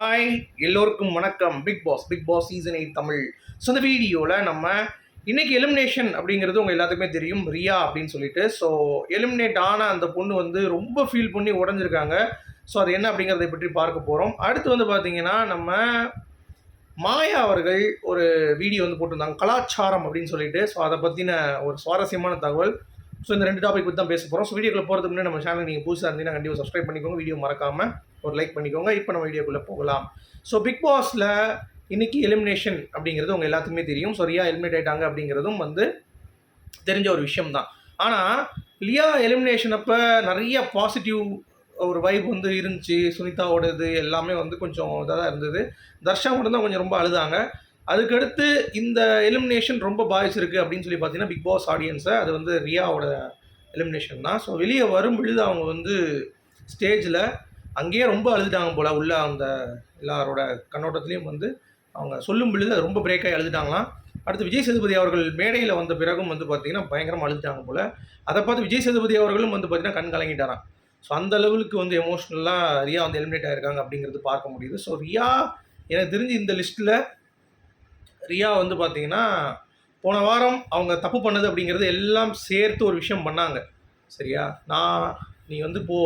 Hi எல்லோருக்கும் வணக்கம். Bigg Boss Bigg Boss season eight Tamil. So இந்த வீடியோவில் நம்ம இன்னைக்கு எலிமினேஷன் அப்படிங்கிறது உங்கள் எல்லாத்துக்குமே தெரியும். ரியா அப்படின்னு சொல்லிட்டு. ஸோ எலிமினேட் ஆன அந்த பொண்ணு வந்து ரொம்ப ஃபீல் பண்ணி உடஞ்சிருக்காங்க. ஸோ அது என்ன அப்படிங்கிறத பற்றி பார்க்க போகிறோம் அடுத்து வந்து பார்த்தீங்கன்னா நம்ம மாயா அவர்கள் ஒரு வீடியோ வந்து போட்டிருந்தாங்க. கலாச்சாரம் அப்படின்னு சொல்லிட்டு. ஸோ அதை பற்றின ஒரு சுவாரஸ்யமான தகவல். ஸோ இந்த ரெண்டு டாபிக் பற்றி தான் பேச போகிறோம் ஸோ வீடியோக்குள்ள போகிறதுக்கு முன்னாடி நம்ம சேனல் நீங்கள் புதுசாக இருந்தீங்கன்னா கண்டிப்பாக சப்ஸ்கிரைப் பண்ணிக்கோங்க. வீடியோ மறக்காமல் ஒரு லைக் பண்ணிக்கோங்க. இப்போ நம்ம வீடியோக்குள்ளே போகலாம். ஸோ பிக் பாஸில் இன்னைக்கு எலிமினேஷன் அப்படிங்கிறது உங்கள் எல்லாத்துக்குமே தெரியும். ஸோ ரியா எலிமினேட் ஆயிட்டாங்க அப்படிங்கிறதும் வந்து தெரிஞ்ச ஒரு விஷயம் தான் ஆனால் லியா எலிமினேஷன் அப்போ நிறைய பாசிட்டிவ் ஒரு வைப் வந்து இருந்துச்சு. சுனிதாவோட இது எல்லாமே வந்து கொஞ்சம் இதாக தான் இருந்தது. தர்ஷா மட்டும் தான் கொஞ்சம் ரொம்ப அழுதாங்க. அதுக்கடுத்து இந்த எலிமினேஷன் ரொம்ப பாதிச்சிருக்கு அப்படின்னு சொல்லி பார்த்தீங்கன்னா பிக் பாஸ் ஆடியன்ஸை அது வந்து ரியாவோட எலிமினேஷன் தான். ஸோ வெளியே வரும் பொழுது அவங்க வந்து ஸ்டேஜில் அங்கேயே ரொம்ப அழுதுட்டாங்க போல் உள்ள அந்த எல்லாரோட கண்ணோட்டத்துலேயும் வந்து அவங்க சொல்லும் பொழுது அது ரொம்ப பிரேக்காகி அழுதுட்டாங்களாம். அடுத்து விஜய் சேதுபதி அவர்கள் மேடையில் வந்த பிறகும் வந்து பார்த்திங்கன்னா பயங்கரமாக அழுதுட்டாங்க போல். அதை பார்த்து விஜய் சேதுபதி அவர்களும் வந்து பார்த்தீங்கன்னா கண் கலங்கிட்டாராம். ஸோ அந்த லெவலுக்கு வந்து எமோஷ்னலாக ரியா வந்து எலிமினேட் ஆகிருக்காங்க அப்படிங்கிறது பார்க்க முடியுது. ஸோ ரியா எனக்கு தெரிஞ்சு இந்த லிஸ்ட்டில் ரியா வந்து பார்த்தீங்கன்னா போன வாரம் அவங்க தப்பு பண்ணது அப்படிங்கிறது எல்லாம் சேர்த்து ஒரு விஷயம் பண்ணாங்க. சரியா? நான் நீ வந்து போ.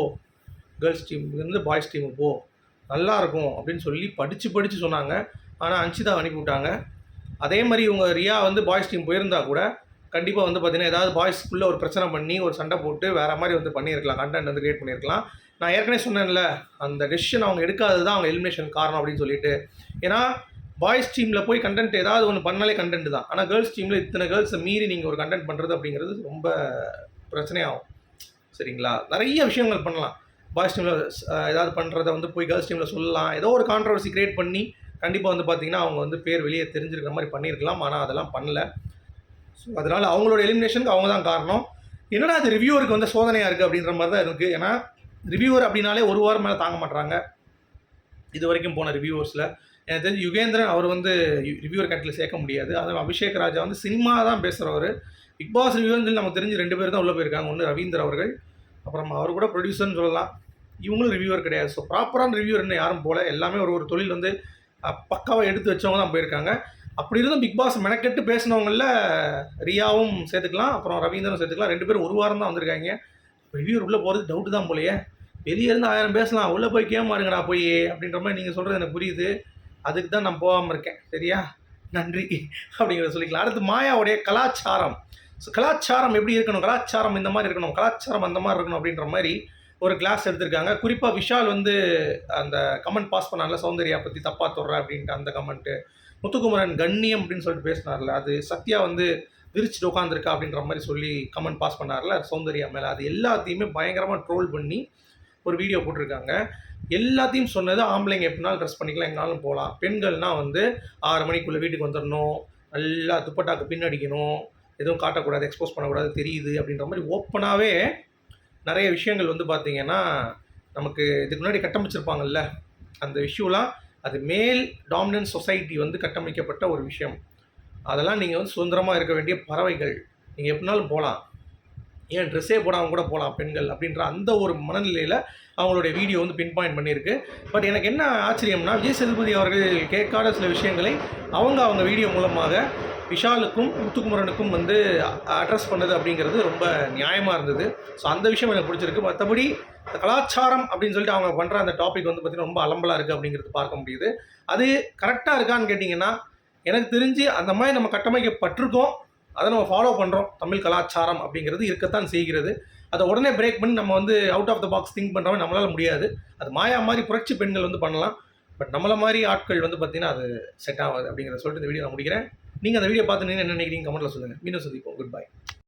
கேர்ள்ஸ் டீம்லேருந்து பாய்ஸ் டீமுக்கு போ. நல்லாயிருக்கும் அப்படின்னு சொல்லி படித்து படித்து சொன்னாங்க. ஆனால் அன்சிதா அனுப்பி விட்டாங்க அதே மாதிரி இவங்க ரியா வந்து பாய்ஸ் டீம் போயிருந்தா கூட கண்டிப்பாக வந்து பார்த்தீங்கன்னா ஏதாவது பாய்ஸ்க்குள்ளே ஒரு பிரச்சனை பண்ணி ஒரு சண்டை போட்டு வேறு மாதிரி வந்து பண்ணியிருக்கலாம். கண்டென்ட் வந்து கிரியேட் பண்ணியிருக்கலாம். நான் ஏற்கனவே சொன்னேன்ல அந்த டெசிஷன் அவங்க எடுக்காதது தான் அவங்க எலிமினேஷன் காரணம் அப்படின்னு சொல்லிட்டு. ஏன்னா பாய்ஸ் டீமில் போய் கண்டென்ட் ஏதாவது ஒன்று பண்ணாலே கண்டென்ட் தான். ஆனால் கேர்ள்ஸ் டீமில் இத்தனை கேர்ள்ஸை மீறி நீங்கள் ஒரு கண்டென்ட் பண்ணுறது அப்படிங்கிறது ரொம்ப பிரச்சனையாகும். சரிங்களா? நிறைய விஷயங்கள் பண்ணலாம். பாய்ஸ் டீமில் ஏதாவது பண்ணுறத வந்து போய் கேர்ள்ஸ் டீமில் சொல்லலாம். ஏதோ ஒரு கான்ட்ரவர்சி க்ரியேட் பண்ணி கண்டிப்பாக வந்து பார்த்திங்கன்னா அவங்க வந்து பேர் வெளியே தெரிஞ்சிருக்கிற மாதிரி பண்ணியிருக்கலாம். ஆனால் அதெல்லாம் பண்ணல. ஸோ அதனால் அவங்களோட எலிமினேஷனுக்கு அவங்க தான் காரணம். என்னடா அது ரிவ்யூவருக்கு வந்து சோதனையாக இருக்குது அப்படின்ற மாதிரி தான் இருக்குது ஏன்னா ரிவ்யூவர் அப்படின்னாலே ஒரு வாரம் மேலே தாங்க மாட்டுறாங்க இது வரைக்கும் போன ரிவ்யூவர்ஸில் எனக்கு தெரிஞ்சு யுகேந்திரன் அவர் வந்து ரிவ்யூவர் கட்டில் சேர்க்க முடியாது. அதுவும் அபிஷேக் ராஜா வந்து சினிமா தான் பேசுகிறவர் பிக் பாஸ் ரிவ்யூன்னு சொல்லி நமக்கு தெரிஞ்சு ரெண்டு பேர் தான் உள்ளே போயிருக்காங்க. ஒன்று ரவீந்தர் அவர்கள் அப்புறம் அவர் கூட ப்ரொடியூசர்னு சொல்லலாம். இவங்களும் ரிவ்யூவர் கிடையாது. ஸோ ப்ராப்பரான ரிவ்யூவர் என்ன யாரும் போல. எல்லாமே ஒரு ஒரு தொழில் வந்து பக்காவாக எடுத்து வச்சவங்க தான் போயிருக்காங்க. அப்படி இருந்தும் பிக் பாஸ் மெனக்கெட்டு பேசினவங்களில் ரியாவும் சேர்த்துக்கலாம். அப்புறம் ரவீந்திரனும் சேர்த்துக்கலாம். ரெண்டு பேரும் ஒரு வாரம் தான் வந்திருக்காங்க. ரிவ்யூர் உள்ளே போகிறது டவுட்டு தான் போலையே. வெளியே இருந்து ஆயிரம் பேசலாம். உள்ளே போய் கேமாருங்கடா போய் அப்படின்ற மாதிரி நீங்கள் சொல்கிறது எனக்கு புரியுது. அதுக்கு தான் நான் போகாமல் இருக்கேன். சரியா? நன்றி. அப்படிங்கிறத சொல்லிக்கலாம். அடுத்து மாயாவுடைய கலாச்சாரம். ஸோ கலாச்சாரம் எப்படி இருக்கணும்? கலாச்சாரம் இந்த மாதிரி இருக்கணும். கலாச்சாரம் அந்த மாதிரி இருக்கணும் அப்படின்ற மாதிரி ஒரு கிளாஸ் எடுத்திருக்காங்க. குறிப்பாக விஷால் வந்து அந்த கமெண்ட் பாஸ் பண்ணார்ல சௌந்தர்யா பற்றி தப்பாக தொடுற அப்படின்ட்டு அந்த கமெண்ட்டு முத்துக்குமரன் கண்ணியம் அப்படின்னு சொல்லிட்டு பேசினார்ல. அது சத்யா வந்து விரிச்சிட்டு உட்காந்துருக்கா அப்படின்ற மாதிரி சொல்லி கமெண்ட் பாஸ் பண்ணார்ல. சௌந்தர்யா மேலே. அது எல்லாத்தையுமே பயங்கரமாக ட்ரோல் பண்ணி ஒரு வீடியோ போட்டிருக்காங்க. எல்லாத்தையும் சொன்னது ஆம்பளைங்க எப்படினாலும் ட்ரெஸ் பண்ணிக்கலாம் எங்கனாலும் போகலாம். பெண்கள்னால் வந்து ஆறு மணிக்குள்ளே வீட்டுக்கு வந்துடணும். நல்லா துப்பட்டாக்கு பின்னடிக்கணும் எதுவும் காட்டக்கூடாது எக்ஸ்போஸ் பண்ணக்கூடாது தெரியுது அப்படின்ற மாதிரி ஓப்பனாகவே நிறைய விஷயங்கள் வந்து பார்த்திங்கன்னா நமக்கு இதுக்கு முன்னாடி கட்டமைச்சிருப்பாங்கல்ல அந்த விஷயம்லாம் அது மேல் டாமினன்ட் சொசைட்டி வந்து கட்டமைக்கப்பட்ட ஒரு விஷயம். அதெல்லாம் நீங்கள் வந்து சுதந்திரமாக இருக்க வேண்டிய பறவைகள். நீங்கள் எப்படினாலும் போகலாம். ஏன் ட்ரெஸ்ஸே போடாமல் கூட போகலாம் பெண்கள் அப்படின்ற அந்த ஒரு மனநிலையில் அவங்களுடைய வீடியோ வந்து பின் பாயிண்ட் பண்ணியிருக்கு. பட் எனக்கு என்ன ஆச்சரியம்னா விஜய் சேதுபதி அவர்கள் கேட்காத சில விஷயங்களை அவங்க அவங்க வீடியோ மூலமாக விஷாலுக்கும் முத்துக்குமரனுக்கும் வந்து அட்ரஸ் பண்ணது அப்படிங்கிறது ரொம்ப நியாயமாக இருந்தது. ஸோ அந்த விஷயம் எனக்கு பிடிச்சிருக்கு. மற்றபடி கலாச்சாரம் அப்படின்னு சொல்லிட்டு அவங்க பண்ணுற அந்த டாபிக் வந்து பார்த்திங்கன்னா ரொம்ப அலம்பலாக இருக்குது அப்படிங்கிறது பார்க்க முடியுது. அது கரெக்டாக இருக்கான்னு கேட்டிங்கன்னா எனக்கு தெரிஞ்சு அந்த மாதிரி நம்ம கட்டமைக்கப்பட்டிருக்கோம். அதை நம்ம ஃபாலோ பண்ணுறோம் தமிழ் கலாச்சாரம் அப்படிங்கிறது இருக்கத்தான் செய்கிறது. அதை உடனே பிரேக் பண்ணி நம்ம வந்து out of the box think பண்ணுறவங்க நம்மளால் முடியாது. அது மாயா மாதிரி புரட்சி பெண்கள் வந்து பண்ணலாம். பட் நம்மளை மாதிரி ஆட்கள் வந்து பார்த்திங்கன்னா அது செட் ஆகாது அப்படிங்கிறத சொல்லிட்டு இந்த வீடியோ நான் முடிக்கிறேன். நீங்கள் அந்த வீடியோ பார்த்து நீங்கள் என்ன நினைக்கிறீங்க கமெண்ட்டில் சொல்லுங்கள் மீண்டும் சந்திப்போம். Good bye